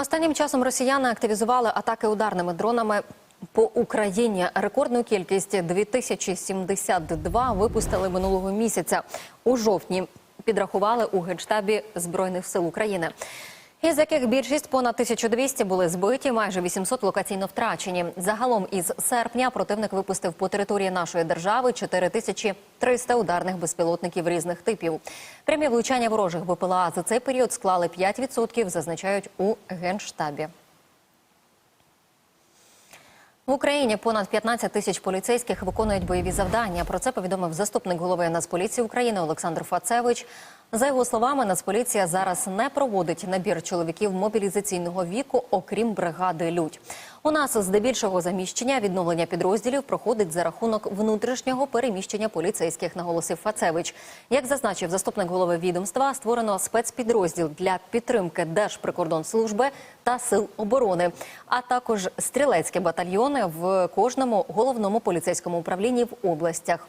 Останнім часом росіяни активізували атаки ударними дронами по Україні. Рекордну кількість 2072 випустили минулого місяця. У жовтні підрахували у генштабі збройних сил України. Із яких більшість понад 1200 були збиті, майже 800 локаційно втрачені. Загалом із серпня противник випустив по території нашої держави 4300 ударних безпілотників різних типів. Прямі влучання ворожих БПЛА за цей період склали 5%, зазначають у генштабі. В Україні понад 15 тисяч поліцейських виконують бойові завдання. Про це повідомив заступник голови Нацполіції України Олександр Фацевич. За його словами, Нацполіція зараз не проводить набір чоловіків мобілізаційного віку, окрім бригади Людь. У нас здебільшого заміщення відновлення підрозділів проходить за рахунок внутрішнього переміщення поліцейських, наголосив Фацевич. Як зазначив заступник голови відомства, створено спецпідрозділ для підтримки Держприкордонслужби та сил оборони, а також стрілецькі батальйони в кожному головному поліцейському управлінні в областях.